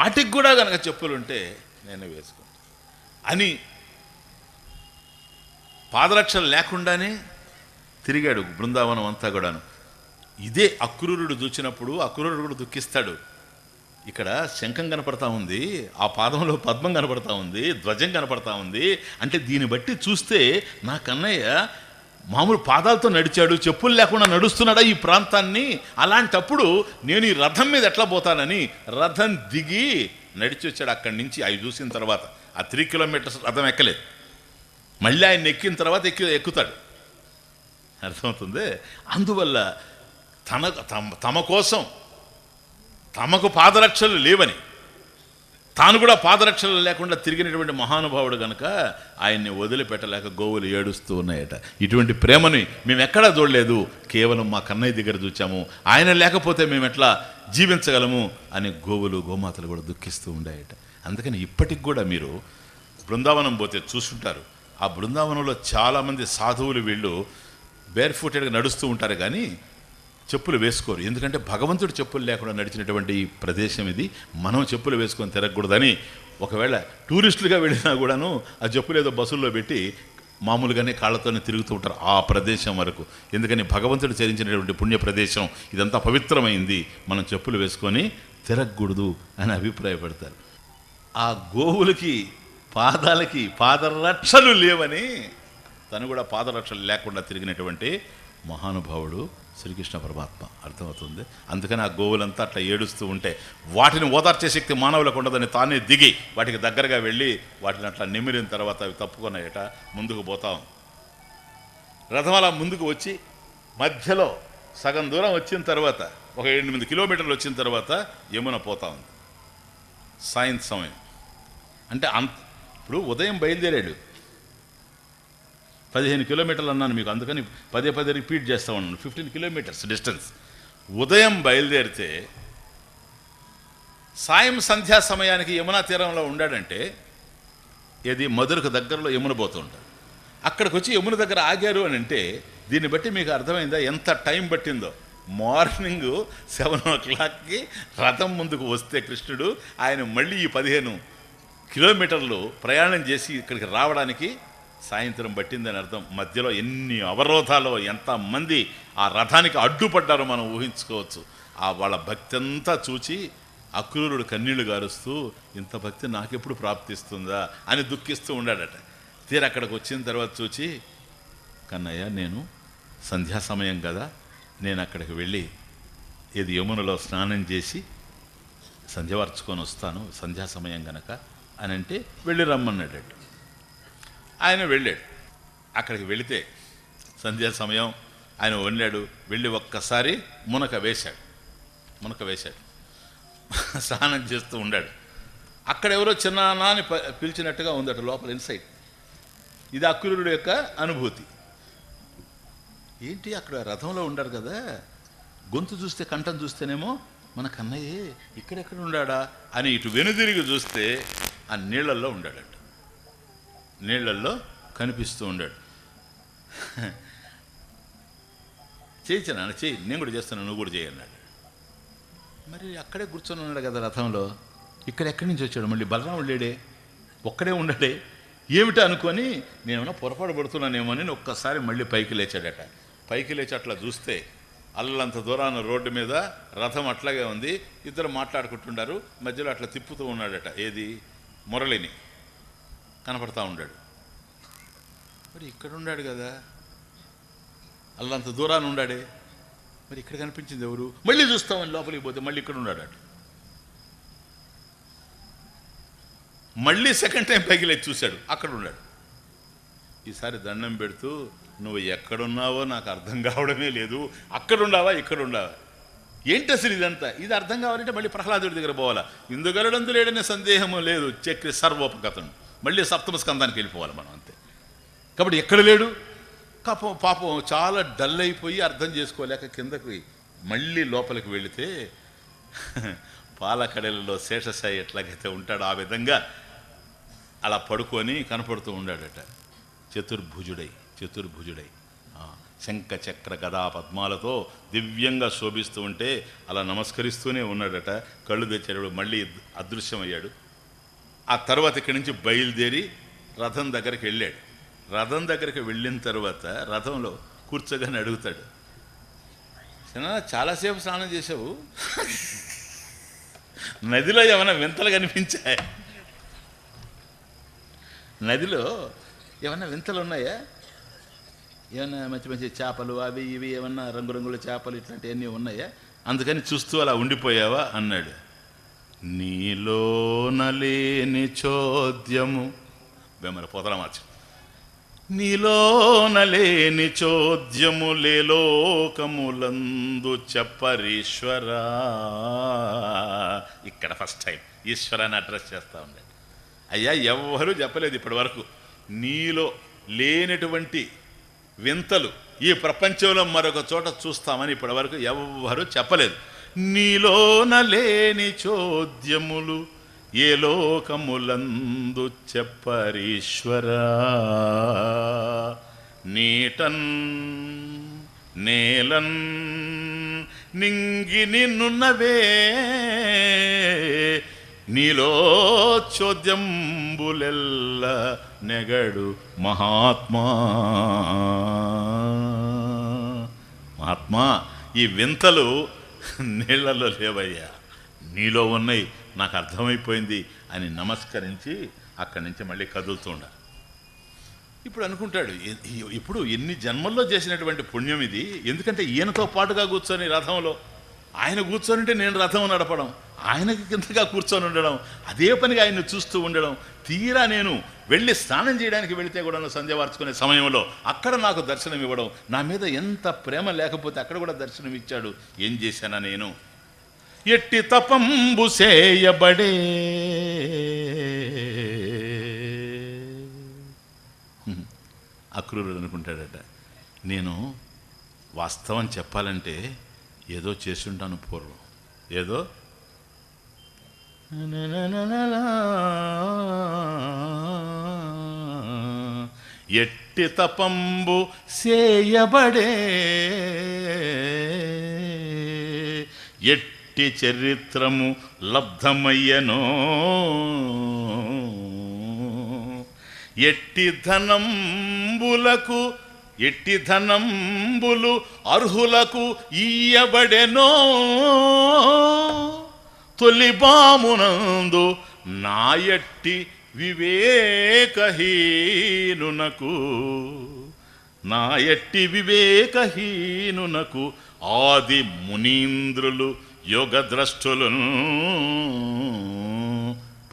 వాటికి కూడా కనుక చెప్పులుంటే నేను వేసుకుంటాను అని పాదరక్షలు లేకుండానే తిరిగాడు బృందావనం అంతా కూడాను. ఇదే అక్రూరుడు చూచినప్పుడు అక్రూరుడు కూడా దుఃఖిస్తాడు. ఇక్కడ శంఖం కనపడతా ఉంది ఆ పాదంలో పద్మం కనపడతా ఉంది ధ్వజం కనపడతా ఉంది. అంటే దీన్ని బట్టి చూస్తే నా కన్నయ్య మామూలు పాదాలతో నడిచాడు చెప్పులు లేకుండా నడుస్తున్నాడా ఈ ప్రాంతాన్ని? అలాంటప్పుడు నేను ఈ రథం మీద ఎట్లా పోతానని రథం దిగి నడిచి వచ్చాడు అక్కడి నుంచి. అవి చూసిన తర్వాత ఆ త్రీ కిలోమీటర్స్ రథం ఎక్కలేదు. మళ్ళీ ఆయన ఎక్కిన తర్వాత ఎక్కి ఎక్కుతాడు. అర్థమవుతుంది? అందువల్ల తన తమ తమ కోసం తమకు పాదరక్షలు లేవని తాను కూడా పాదరక్షలు లేకుండా తిరిగినటువంటి మహానుభావుడు గనక ఆయన్ని వదిలిపెట్టలేక గోవులు ఏడుస్తూ ఉన్నాయట. ఇటువంటి ప్రేమని మేము ఎక్కడా చూడలేదు. కేవలం మా కన్నయ్య దగ్గర చూచాము. ఆయన లేకపోతే మేము ఎట్లా జీవించగలము అని గోవులు గోమాతలు కూడా దుఃఖిస్తూ ఉండాయట. అందుకని ఇప్పటికి కూడా మీరు బృందావనం పోతే చూసుంటారు. ఆ బృందావనంలో చాలామంది సాధువులు వీళ్ళు బేర్ఫూటెడ్గా నడుస్తూ ఉంటారు కానీ చెప్పులు వేసుకోరు. ఎందుకంటే భగవంతుడు చెప్పులు లేకుండా నడిచినటువంటి ఈ ప్రదేశం ఇది. మనం చెప్పులు వేసుకొని తిరగకూడదని ఒకవేళ టూరిస్టులుగా వెళ్ళినా కూడాను ఆ చెప్పులు ఏదో బస్సుల్లో పెట్టి మామూలుగానే కాళ్ళతోనే తిరుగుతూ ఉంటారు ఆ ప్రదేశం వరకు. ఎందుకని భగవంతుడు చరించినటువంటి పుణ్య ప్రదేశం ఇదంతా పవిత్రమైంది. మనం చెప్పులు వేసుకొని తిరగకూడదు అని అభిప్రాయపడతారు. ఆ గోవులకి పాదాలకి పాదరక్షలు లేవని తను కూడా పాదరక్షలు లేకుండా తిరిగినటువంటి మహానుభావుడు శ్రీకృష్ణ పరమాత్మ. అర్థమవుతుంది? అందుకని ఆ గోవులంతా అట్లా ఏడుస్తూ ఉంటే వాటిని ఓదార్చే శక్తి మానవులకు ఉండదని తానే దిగి వాటికి దగ్గరగా వెళ్ళి వాటిని అట్లా నిమిరిన తర్వాత అవి తప్పుకున్నాయట ముందుకు పోతాం. రథం అలా ముందుకు వచ్చి మధ్యలో సగం దూరం వచ్చిన తర్వాత ఒక ఎనిమిది కిలోమీటర్లు వచ్చిన తర్వాత యమున పోతా. ఉంది సాయంత్రం సమయం. అంటే అంత ఇప్పుడు ఉదయం బయలుదేరాడు. పదిహేను కిలోమీటర్లు అన్నాను మీకు అందుకని పదే పదే రిపీట్ చేస్తూ ఉన్నాను. Fifteen kilometers distance. ఉదయం బయలుదేరితే సాయం సంధ్యా సమయానికి యమునా తీరంలో ఉండాడంటే ఇది మధురకు దగ్గరలో యమున పోతుంటాడు అక్కడికి వచ్చి యమున దగ్గర ఆగారు అని అంటే దీన్ని బట్టి మీకు అర్థమైందా? ఎంత టైం పట్టిందో? మార్నింగ్ సెవెన్ ఓ క్లాక్కి రథం ముందుకు వస్తే కృష్ణుడు ఆయన మళ్ళీ ఈ పదిహేను కిలోమీటర్లు ప్రయాణం చేసి ఇక్కడికి రావడానికి సాయంత్రం పట్టిందని అర్థం. మధ్యలో ఎన్ని అవరోధాలు ఎంతమంది ఆ రథానికి అడ్డుపడ్డారో మనం ఊహించుకోవచ్చు. ఆ వాళ్ళ భక్తి అంతా చూచి అక్రూరుడు కన్నీళ్ళు గారుస్తూ ఇంత భక్తి నాకెప్పుడు ప్రాప్తిస్తుందా? అని దుఃఖిస్తూ ఉండాడట. తీర అక్కడికి వచ్చిన తర్వాత చూచి కన్నయ్య నేను సంధ్యా సమయం కదా నేను అక్కడికి వెళ్ళి ఇది యమునలో స్నానం చేసి సంధ్యవర్చుకొని వస్తాను సంధ్యా సమయం గనక అని అంటే వెళ్ళి రమ్మన్నాడట. ఆయన వెళ్ళాడు. అక్కడికి వెళితే సంధ్యా సమయం ఆయన వండాడు వెళ్ళి ఒక్కసారి మునక వేశాడు. మునక వేశాడు. స్నానం చేస్తూ ఉండాడు. అక్కడ ఎవరో చిన్న పిలిచినట్టుగా ఉందట లోపల ఇన్సైట్ ఇది అక్రూరుడు యొక్క అనుభూతి. ఏంటి అక్కడ రథంలో ఉండారు కదా? గొంతు చూస్తే కంఠం చూస్తేనేమో మన కన్నయ్యే ఇక్కడెక్కడ ఉండాడా అని ఇటు వెనుదిరిగి చూస్తే ఆ నీళ్ళల్లో ఉండాడట. నీళ్ళల్లో కనిపిస్తూ ఉండాడు. చేయించాను చేయి. నేను కూడా చేస్తాను నువ్వు కూడా చేయన్నాడు మరి అక్కడే కూర్చొని ఉన్నాడు కదా రథంలో. ఇక్కడ ఎక్కడి నుంచి వచ్చాడు? మళ్ళీ బలరాముడు లేడే. ఒక్కడే ఉండడే. ఏమిటో అనుకొని నేనేమన్నా పొరపాటు పడుతున్నానేమో అని ఒక్కసారి మళ్ళీ పైకి లేచాడట. పైకి లేచి అట్లా చూస్తే అల్లంత దూరాన రోడ్డు మీద రథం అట్లాగే ఉంది. ఇద్దరు మాట్లాడుకుంటున్నారు మధ్యలో అట్లా తిప్పుతూ ఉన్నాడట. ఏది? మురళిని. కనపడతా ఉన్నాడు మరి ఇక్కడ ఉన్నాడు కదా. అల్లంత దూరాన్ని ఉన్నాడే మరి ఇక్కడ కనిపించింది ఎవరు? మళ్ళీ చూస్తామని లోపలికి పోతే మళ్ళీ ఇక్కడ ఉన్నాడట మళ్ళీ సెకండ్ టైం పైకి లేచి చూశాడు. అక్కడ ఉన్నాడు ఈసారి దండం పెడుతూ నువ్వు ఎక్కడున్నావో నాకు అర్థం కావడమే లేదు. అక్కడ ఉండావా ఇక్కడ ఉండావా? ఏంటి అసలు ఇదంతా? ఇది అర్థం కావాలంటే మళ్ళీ ప్రహ్లాదుడి దగ్గర పోవాలా? ఇందుగలడందు లేడనే సందేహము లేదు. చక్రి సర్వోపగతను. మళ్ళీ సప్తమ స్కందానికి వెళ్ళిపోవాలి మనం అంతే. కాబట్టి ఎక్కడ లేడు? పాపం పాపం చాలా డల్ అయిపోయి అర్థం చేసుకోలేక కిందకి మళ్ళీ లోపలికి వెళితే పాలకడలలో శేషసాయి ఎట్లాగైతే ఉంటాడో ఆ విధంగా అలా పడుకొని కనపడుతూ ఉండాడట. చతుర్భుజుడై చతుర్భుజుడై. ఆ, శంఖ చక్ర గదా పద్మాలతో దివ్యంగా శోభిస్తూ ఉంటే అలా నమస్కరిస్తూనే ఉన్నాడట. కళ్ళు తెచ్చాడు మళ్ళీ అదృశ్యమయ్యాడు. ఆ తర్వాత ఇక్కడి నుంచి బయలుదేరి రథం దగ్గరికి వెళ్ళాడు. రథం దగ్గరికి వెళ్ళిన తర్వాత రథంలో కూర్చోగానే అడుగుతాడు చిన్న చాలాసేపు స్నానం చేసావు నదిలో ఏమైనా వింతలు కనిపించాయి? నదిలో ఏమైనా వింతలు ఉన్నాయా? ఏమైనా మంచి మంచి చేపలు అవి ఇవి ఏమన్నా రంగురంగుల చేపలు ఇట్లాంటివన్నీ ఉన్నాయా? అందుకని చూస్తూ అలా ఉండిపోయావా? అన్నాడు. నీలో నలేని చోద్యము. వేమన పోతల మార్చు. నీలో నలేని చోద్యము లేలోకములందు చెప్పరీశ్వరా. ఇక్కడ ఫస్ట్ టైం ఈశ్వరాన్ని అడ్రస్ చేస్తా ఉండే అయ్యా ఎవ్వరూ చెప్పలేదు ఇప్పటి వరకు. నీలో లేనటువంటి వింతలు ఈ ప్రపంచంలో మరొక చోట చూస్తామని ఇప్పటి వరకు ఎవ్వరూ చెప్పలేదు. నీలోన లేని చోద్యములు ఏ లోకములందు చెప్పరీశ్వరా. నీటన్ నేలన్ నింగి నిన్నున్నవే. నీలో చోద్యంబులెల్ల నెగడు మహాత్మా. మహాత్మా ఈ వింతలు నీళ్ళలో లేవయ్యా. నీలో ఉన్నాయి నాకు అర్థమైపోయింది అని నమస్కరించి అక్కడి నుంచి మళ్ళీ కదులుతుండ ఇప్పుడు అనుకుంటాడు ఇప్పుడు ఎన్ని జన్మల్లో చేసినటువంటి పుణ్యం ఇది? ఎందుకంటే ఈయనతో పాటుగా కూర్చొని రథంలో. ఆయన కూర్చొని నేను రథం నడపడం ఆయనకి కిందగా కూర్చొని ఉండడం అదే పనిగా ఆయన్ని చూస్తూ ఉండడం తీరా నేను వెళ్ళి స్నానం చేయడానికి వెళితే కూడా సంధ్య వార్చుకునే సమయంలో అక్కడ నాకు దర్శనం ఇవ్వడం నా మీద ఎంత ప్రేమ లేకపోతే అక్కడ కూడా దర్శనం ఇచ్చాడు. ఏం చేశానా నేను? ఎట్టి తపంబు చేయబడే అక్రూరుడు అనుకుంటాడట నేను వాస్తవం చెప్పాలంటే ఏదో చేసుంటాను పూర్వం. ఏదో ఎట్టి తపంబు సేయబడే ఎట్టి చరిత్రము లబ్ధమయ్యనో. ఎట్టి ధనంబులకు ఎట్టి ధనంబులు అర్హులకు ఇయ్యబడెనో. తొలిబామునందు నాయట్టి వివేకహీనునకు. నాయట్టి వివేకహీనునకు ఆది మునీంద్రులు యోగద్రష్టులను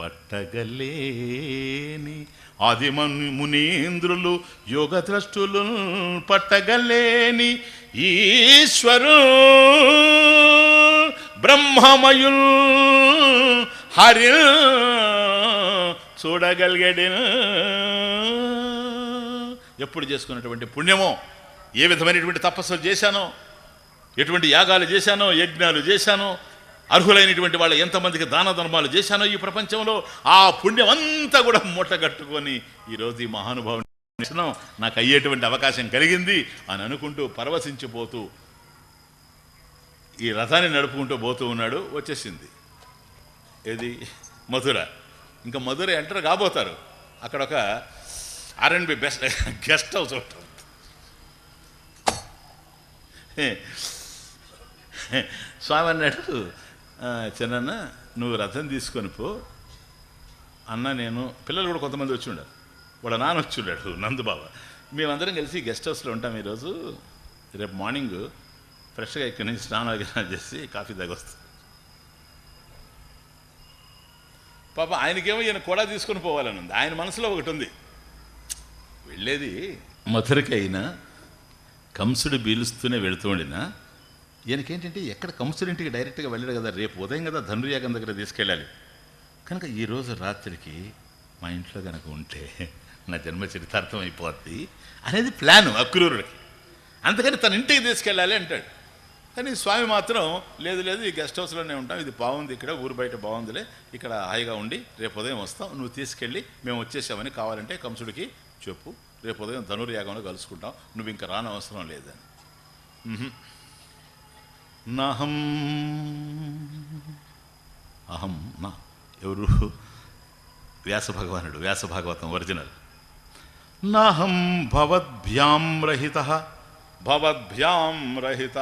పట్టగలేని. ఆది మునీంద్రులు యుగద్రష్టులు పట్టగలేని ఈశ్వరు బ్రహ్మమయుల్ హరి చూడగలిగడిన. ఎప్పుడు చేసుకున్నటువంటి పుణ్యమో ఏ విధమైనటువంటి తపస్సులు చేశానో ఎటువంటి యాగాలు చేశానో యజ్ఞాలు చేశానో అర్హులైనటువంటి వాళ్ళు ఎంతమందికి దాన ధర్మాలు చేశానో ఈ ప్రపంచంలో ఆ పుణ్యం అంతా కూడా మూటగట్టుకొని ఈరోజు ఈ మహానుభావుని నాకు అయ్యేటువంటి అవకాశం కలిగింది అని అనుకుంటూ పరవశించిపోతూ ఈ రథాన్ని నడుపుకుంటూ పోతూ ఉన్నాడు వచ్చేసింది. ఏది? మధుర. ఇంకా మధుర ఎంటర్ కాబోతారు. అక్కడ ఒక ఆర్ఎన్బి బెస్ట్ గెస్ట్ హౌస్ ఒకటి స్వామి అన్నాడు చిన్న నువ్వు రథం తీసుకొని పో. అన్న నేను పిల్లలు కూడా కొంతమంది వచ్చి ఉండారు. వాడు నాన్న వచ్చి ఉండాడు నందుబాబా. మేమందరం కలిసి గెస్ట్ హౌస్లో ఉంటాం ఈరోజు. రేపు మార్నింగ్ ఫ్రెష్గా ఇక్కడి నుంచి స్నానం చేసి కాఫీ తాగొస్తాం. పాప ఆయనకేమో ఈయన కూడా తీసుకొని పోవాలని ఉంది. ఆయన మనసులో ఒకటి ఉంది. వెళ్ళేది మధురకైనా అయినా కంసుడు పీలుస్తూనే వెళుతూ ఉండినా ఈయనకేంటంటే ఎక్కడ కంసుడింటికి డైరెక్ట్గా వెళ్ళాడు కదా రేపు ఉదయం కదా ధనుర్యాగం దగ్గర తీసుకెళ్ళాలి. కనుక ఈరోజు రాత్రికి మా ఇంట్లో కనుక ఉంటే నా జన్మ చరితార్థం అయిపోద్ది అనేది ప్లాను అక్రూరుడికి. అందుకని తన ఇంటికి తీసుకెళ్ళాలి అంటాడు. కానీ స్వామి మాత్రం లేదు లేదు ఈ గెస్ట్ హౌస్లోనే ఉంటాం ఇది బాగుంది ఇక్కడ ఊరు బయట బాగుందిలే ఇక్కడ హాయిగా ఉండి రేపు ఉదయం వస్తాం నువ్వు తీసుకెళ్ళి మేము వచ్చేసామని కావాలంటే కంసుడికి చెప్పు రేపు ఉదయం ధనుర్యాగంలో కలుసుకుంటాం నువ్వు ఇంకా రానవసరం లేదని. నహం. అహం నా ఎవరు? వ్యాస భగవానుడు వ్యాస ఒరిజినల్. నహం భవద్భ్యాం రహిత. భవద్భ్యాం రహిత.